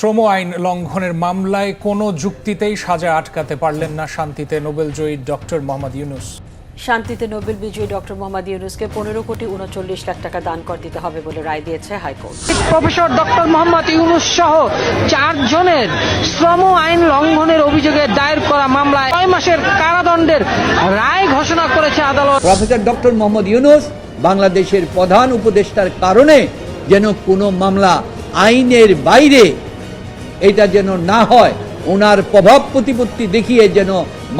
শ্রম আইন লঙ্ঘনের মামলায় কোনো যুক্তিতেই সাজা আটকাতে পারলেন না শান্তিতে নোবেলজয়ী ডক্টর মোহাম্মদ ইউনুস। শান্তিতে নোবেল বিজয়ী ডক্টর মোহাম্মদ ইউনুসকে পনেরো কোটি উনচল্লিশ লাখ টাকা দান কর দিতে হবে বলে রায় দিয়েছে high court. Professor doctor Muhammad Yunus সহ চারজনের শ্রম আইন লঙ্ঘনের অভিযোগে দায়ের করা মামলায় ছয় মাসের কারাদণ্ডের রায় ঘোষণা করেছে আদালত। প্রফেসর ডক্টর মোহাম্মদ ইউনুস বাংলাদেশের প্রধান উপদেষ্টার কারণে যেন কোনো মামলা আইনের বাইরে এটা যেন না হয় ওনার প্রভাব প্রতিপত্তি দেখিয়ে যেন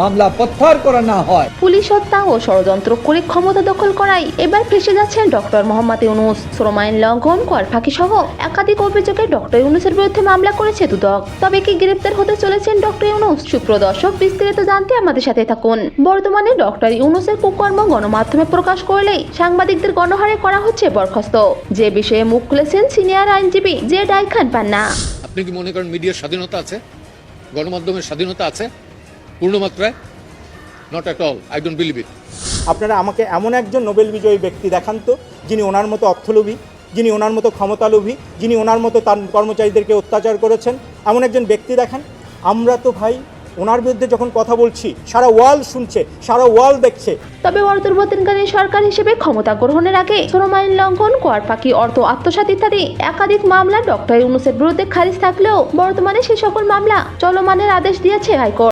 মামলা প্রত্যাহার করা না হয়। পুলিশ হত্যা ও ষড়যন্ত্র করে ক্ষমতা দখল করাই এবার ফেসে যাচ্ছেন ডক্টর মোহাম্মদ ইউনুস। শ্রম আইন লঙ্ঘন কর ফাঁকি সহ একাধিক অভিযোগে ডক্টর ইউনুসের বিরুদ্ধে মামলা করেছে দুদক। তবে কি গ্রেপ্তার হতে চলেছেন ডক্টর ইউনুস? সুপ্রদর্শক বিস্তারিত জানতে আমাদের সাথে থাকুন। বর্তমানে ডক্টর ইউনুসের কুকর্ম গণমাধ্যমে প্রকাশ করলেই সাংবাদিকদের গণহারে করা হচ্ছে বরখাস্ত। যে বিষয়ে মুখ খুলেছেন সিনিয়র আইনজীবী জে ডাই খান পান্না। আপনি কি মনে করেন মিডিয়ার স্বাধীনতা আছে? গণমাধ্যমের স্বাধীনতা আছে? পূর্ণমাত্রায়? Not at all I don't believe it আপনারা আমাকে এমন একজন নোবেল বিজয়ী ব্যক্তি দেখান তো, যিনি ওনার মতো অর্থলোভী, যিনি ওনার মতো ক্ষমতালোভী, যিনি ওনার মতো তার কর্মচারীদেরকে অত্যাচার করেছেন, এমন একজন ব্যক্তি দেখান। আমরা তো ভাই ওনার বিরুদ্ধে যখন কথা বলছি, সারা ওয়ার্ল্ড শুনছে, সারা ওয়ার্ল্ড দেখছে। তবে অন্তর্বর্তীকালীন সরকার হিসেবে ক্ষমতা গ্রহণের আগে শ্রম আইন লঙ্ঘন কর ফাঁকি অর্থ আত্মসাত ইত্যাদি একাধিক মামলা ডক্টর ইউনুসের বিরুদ্ধে খারিজ থাকলেও বর্তমানে সে সকল মামলা চলমানের আদেশ দিয়েছে হাইকোর্ট।